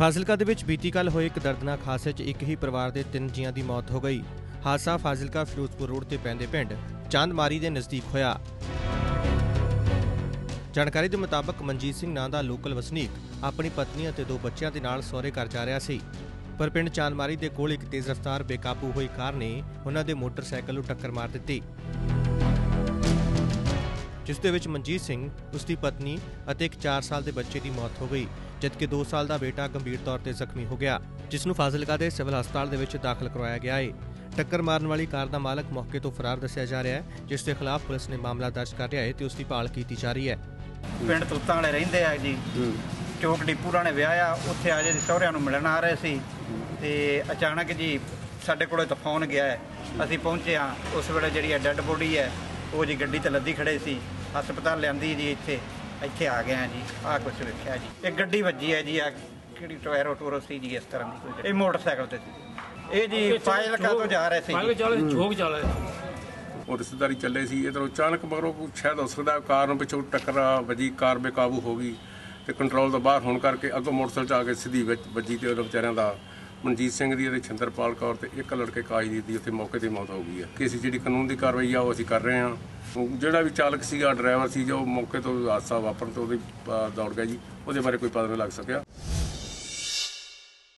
ਫਾਜ਼ਿਲਕਾ ਦੇ ਵਿੱਚ ਬੀਤੀ ਕੱਲ ਹੋਏ ਇੱਕ ਦਰਦਨਾਕ ਹਾਦਸੇ 'ਚ ਇੱਕ ਹੀ ਪਰਿਵਾਰ ਦੇ ਤਿੰਨ ਜੀਆਂ ਦੀ ਮੌਤ ਹੋ ਗਈ। ਹਾਦਸਾ ਫਾਜ਼ਿਲਕਾ ਫਿਰੋਜ਼ਪੁਰ ਰੋਡ ਤੇ ਪੈਂਦੇ ਪਿੰਡ ਚਾਂਦਮਾਰੀ ਦੇ ਨਜ਼ਦੀਕ ਹੋਇਆ। ਜਾਣਕਾਰੀ ਦੇ ਮੁਤਾਬਕ ਮਨਜੀਤ ਸਿੰਘ ਨਾਂ ਦਾ ਲੋਕਲ ਵਸਨੀਕ ਆਪਣੀ ਪਤਨੀ ਅਤੇ ਦੋ ਬੱਚਿਆਂ ਦੇ ਨਾਲ ਸਹੁਰੇ ਘਰ ਜਾ ਰਿਹਾ ਸੀ। ਪਰ ਪਿੰਡ ਚਾਂਦਮਾਰੀ ਦੇ ਕੋਲ ਇੱਕ ਤੇਜ਼ ਰਫ਼ਤਾਰ ਬੇਕਾਬੂ ਹੋਈ ਕਾਰ ਨੇ ਉਹਨਾਂ ਦੇ ਮੋਟਰਸਾਈਕਲ ਨੂੰ ਟੱਕਰ ਮਾਰ ਦਿੱਤੀ। ਜਿਸ ਦੇ ਵਿੱਚ ਮਨਜੀਤ ਸਿੰਘ ਉਸ ਦੀ ਪਤਨੀ ਅਤੇ ਇੱਕ 4 ਸਾਲ ਦੇ ਬੱਚੇ ਦੀ ਮੌਤ ਹੋ ਗਈ। ਜਦਕਿ 2 ਸਾਲ ਦਾ ਬੇਟਾ ਗੰਭੀਰ ਤੌਰ ਤੇ ਜ਼ਖਮੀ ਹੋ ਗਿਆ ਜਿਸ ਨੂੰ ਫਾਜ਼ਿਲਕਾ ਦੇ ਸਿਵਲ ਹਸਪਤਾਲ ਦੇ ਵਿੱਚ ਦਾਖਲ ਕਰਵਾਇਆ ਗਿਆ ਹੈ ਟੱਕਰ ਮਾਰਨ ਵਾਲੀ ਕਾਰ ਦਾ ਮਾਲਕ ਮੌਕੇ ਤੋਂ ਫਰਾਰ ਦੱਸਿਆ ਜਾ ਰਿਹਾ ਹੈ ਜਿਸ ਦੇ ਖਿਲਾਫ ਪੁਲਿਸ ਨੇ ਮਾਮਲਾ ਦਰਜ ਕਰ ਲਿਆ ਹੈ ਤੇ ਉਸ ਦੀ ਭਾਲ ਕੀਤੀ ਜਾ ਰਹੀ ਹੈ। ਪਿੰਡ ਤੁੱਤਾਂ ਵਾਲੇ ਰਹਿੰਦੇ ਆ ਜੀ। ਚੌਕ ਡਿਪੂਰਾਂ ਨੇ ਵਿਆਹ ਆ ਉੱਥੇ ਆ ਜੀ ਸਹੁਰਿਆਂ ਨੂੰ ਮਿਲਣ ਆ ਰਹੇ ਸੀ। ਤੇ ਅਚਾਨਕ ਜੀ ਸਾਡੇ ਕੋਲੇ ਤਾਂ ਫੋਨ ਗਿਆ ਹੈ। ਅਸੀਂ ਪਹੁੰਚੇ ਆ ਉਸ ਵੇਲੇ ਜਿਹੜੀ ਡੈੱਡ ਬੋਡੀ ਹੈ ਉਹ ਜੀ ਗੱਡੀ ਤੇ ਲੱਦੀ ਖੜੇ ਸੀ। ਹਸਪਤਾਲ ਲਿਆਂਦੀ ਜੀ ਇੱਥੇ। ਇੱਥੇ ਆ ਗਏ ਆ ਜੀ ਆ ਕੁਝ ਵੇਖਿਆ ਜੀ। ਇਹ ਗੱਡੀ ਵੱਜੀ ਹੈ ਜੀ ਆ ਕਿਹੜੀ ਟੋਇਰੋ ਟੋਰੋ ਸੀ ਜੀ ਇਸ ਤਰ੍ਹਾਂ ਦੀ ਕੋਈ। ਇਹ ਮੋਟਰਸਾਈਕਲ ਤੇ ਸੀ। ਇਹ ਜੀ ਫਾਜ਼ਿਲਕਾ ਤੋਂ ਜਾ ਰਹੇ ਸੀ ਜੀ। ਚੱਲ ਝੋਕ ਚੱਲ ਉਹ ਰਿਸ਼ਤੇਦਾਰੀ ਚੱਲੇ ਸੀ ਇਧਰੋਂ ਅਚਾਨਕ ਮਗਰੋਂ ਸ਼ਾਇਦ ਹੋ ਸਕਦਾ ਕਾਰ ਨੂੰ ਪਿੱਛੋਂ ਟੱਕਰ ਵੱਜੀ ਕਾਰ ਬੇਕਾਬੂ ਹੋ ਗਈ ਤੇ ਕੰਟਰੋਲ ਤੋਂ ਬਾਹਰ ਹੋਣ ਕਰਕੇ ਅੱਗੋਂ ਮੋਟਰਸਾਈਕਲ 'ਚ ਆ ਕੇ ਸਿੱਧੀ ਵਿੱਚ ਵੱਜੀ ਤੇ ਉਹਨਾਂ ਵਿਚਾਰਿਆਂ ਦਾ ਮਨਜੀਤ ਸਿੰਘ ਦੀ ਅਤੇ ਛਿੰਦਰਪਾਲ ਕੌਰ ਤੇ ਇੱਕ ਲੜਕੇ ਕਾਜਦੀਪ ਦੀ ਉੱਥੇ ਮੌਕੇ ਤੇ ਮੌਤ ਹੋ ਗਈ ਹੈ। ਕਿ ਅਸੀਂ ਜਿਹੜੀ ਕਾਨੂੰਨ ਦੀ ਕਾਰਵਾਈ ਆ ਉਹ ਅਸੀਂ ਕਰ ਰਹੇ ਹਾਂ। ਜਿਹੜਾ ਵੀ ਚਾਲਕ ਸੀਗਾ, ਡਰਾਈਵਰ ਸੀ ਜੋ ਮੌਕੇ ਤੋਂ ਹਾਦਸਾ ਵਾਪਰਨ ਤੋਂ ਉਹਦੀ ਦੌੜ ਗਿਆ ਜੀ। ਉਹਦੇ ਬਾਰੇ ਕੋਈ ਪਤਾ ਨਹੀਂ ਲੱਗ ਸਕਿਆ।